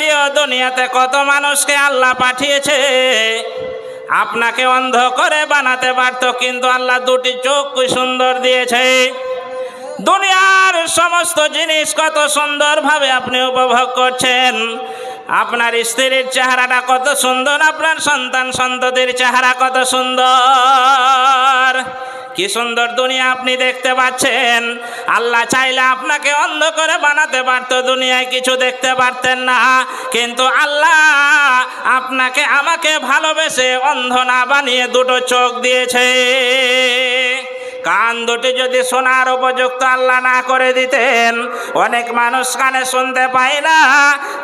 দিয়েও দুনিয়াতে কত মানুষকে আল্লাহ পাঠিয়েছে। আপনাকে অন্ধ করে বানাতে পারত, কিন্তু আল্লাহ দুটি চোখ সুন্দর দিয়েছে। দুনিয়ার সমস্ত জিনিস কত সুন্দরভাবে আপনি উপভোগ করছেন। আপনার স্ত্রীর চেহারাটা কত সুন্দর, আপনার সন্তান সন্ততির চেহারা কত সুন্দর। কি সুন্দর দুনিয়া আপনি দেখতে পাচ্ছেন। আল্লাহ চাইলে আপনাকে অন্ধ করে বানাতে পারতো, দুনিয়ায় কিছু দেখতে পারতেন না। কিন্তু আল্লাহ আপনাকে আমাকে ভালোবেসে অন্ধ না বানিয়ে দুটো চোখ দিয়েছে। কান দুটি যদি শোনার উপযুক্ত আল্লাহ না করে দিতেন, অনেক মানুষ কানে শুনতে পায় না,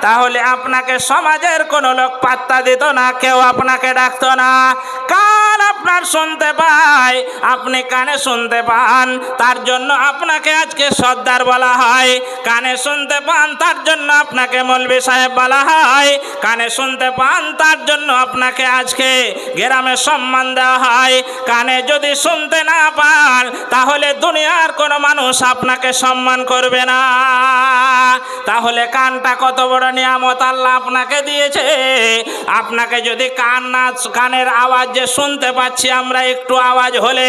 তাহলে আপনাকে সমাজের কোনো লোক পাত্তা দিত না, কেউ আপনাকে ডাকতো না। কান আপনার শুনতে পায়, আপনি কানে শুনতে পান, তার জন্য আপনাকে আজকে সর্দার বলা হয়। কানে শুনতে পান, তার জন্য আপনাকে মৌলবি সাহেব বলা হয়। কানে শুনতে পান, তার জন্য আপনাকে আজকে গ্রামে সম্মান দেওয়া হয়। কানে যদি শুনতে না পান, তাহলে দুনিয়ার কোনো মানুষ আপনাকে সম্মান করবে না। তাহলে কানটা কত বড় নিয়ামত আল্লাহ আপনাকে দিয়েছে। আপনাকে যদি কান না, কানের আওয়াজ যে শুনতে পাচ্ছি আমরা একটু আওয়াজ হলে।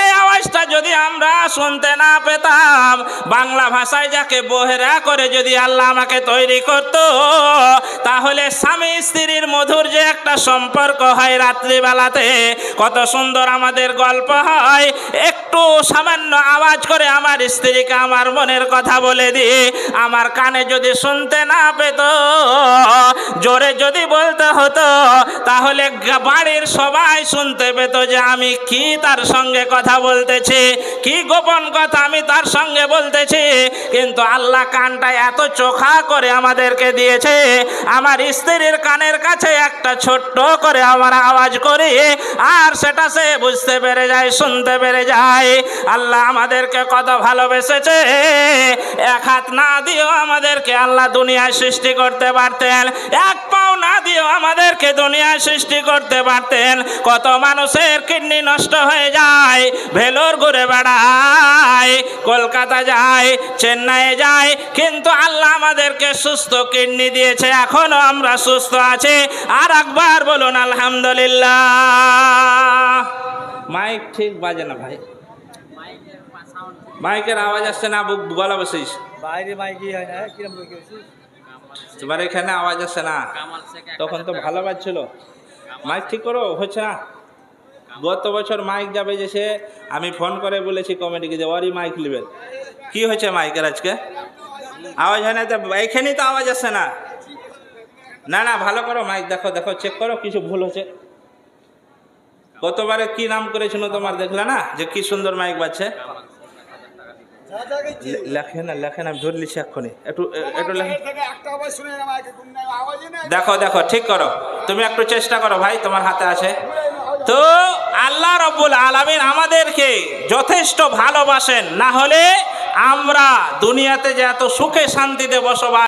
এই আওয়াজটা যদি আমরা শুনতে না পেতাম, বাংলা ভাষায় যাকে বহেরা করে যদি আল্লাহ আমাকে তৈরি করত, তাহলে স্বামী স্ত্রীর মধুর যে একটা সম্পর্ক হয় রাত্রিবেলাতে, কত সুন্দর আমাদের গল্প হয়। একটু সামান্য আওয়াজ করে আমার স্ত্রীকে আমার মনের কথা বলে দিয়ে আমার কানে যদি শুনতে না পেত, জোরে যদি বলতে হতো, তাহলে বাড়ির সবাই শুনতে পেত যে আমি কি তার সঙ্গে কথা বলতেছি? কি গোপন কথা আমি তার সঙ্গে বলতেছি? কিন্তু আল্লাহ কানটা এত চোখা করে আমাদেরকে দিয়েছে। আমার স্ত্রীর কানের কাছে একটা ছোট্ট করে আমার আওয়াজ করি, আর সেটা সে বুঝতে পেরে যায়, শুনতে পেরে যায়। আল্লাহ আমাদেরকে কত ভালোবেসেছে। এক হাত না দিয়েও আমাদেরকে আল্লাহ দুনিয়ায় সৃষ্টি করতে পারতেন। এক পাও না দিয়েও আমাদেরকে দুনিয়ায় সৃষ্টি করতে পারতেন। কত মানুষের কিডনি নষ্ট হয়ে যায়, ভেলোর ঘুরে বেড়ায়, কলকাতা যায়, চেন্নাইয়ে যায়, কিন্তু আল্লাহ আমাদেরকে সুস্থ কিডনি দিয়েছে, এখনও আমরা সুস্থ আছি। আর একবার বলুন, আলহামদুলিল্লাহ। মাইক ঠিক বাজে না ভাই। মাইকের আওয়াজ আসছে না গলা বসিস বাইরে মাইকি হয় না, কিরম তোমার এখানে আওয়াজ আসছে না। তখন তো ভালো বাজছিল। মাইক ঠিক করো হচ্ছে না? গত বছর মাইক যাবে যে সে, আমি ফোন করে বলেছি কমিটিকে যে ওরই মাইক নেবেন। কি হয়েছে মাইকের আজকে? আওয়াজ হয় না তো, এখানেই তো আওয়াজ আসছে না। না না, ভালো করো, মাইক দেখো দেখো চেক করো, কিছু ভুল হচ্ছে গতবারে কি নাম করেছিল তোমার দেখলে না, যে কি সুন্দর মাইক বাজছে? আমি ধরে এক্ষুনি। একটু একটু দেখো দেখো ঠিক করো। তুমি একটু চেষ্টা করো ভাই তোমার হাতে আছে। তো আল্লাহ রব্বুল আলমিন আমাদেরকে যথেষ্ট ভালোবাসেন না হলে আমরা দুনিয়াতে যে এত সুখে শান্তিতে বসবাস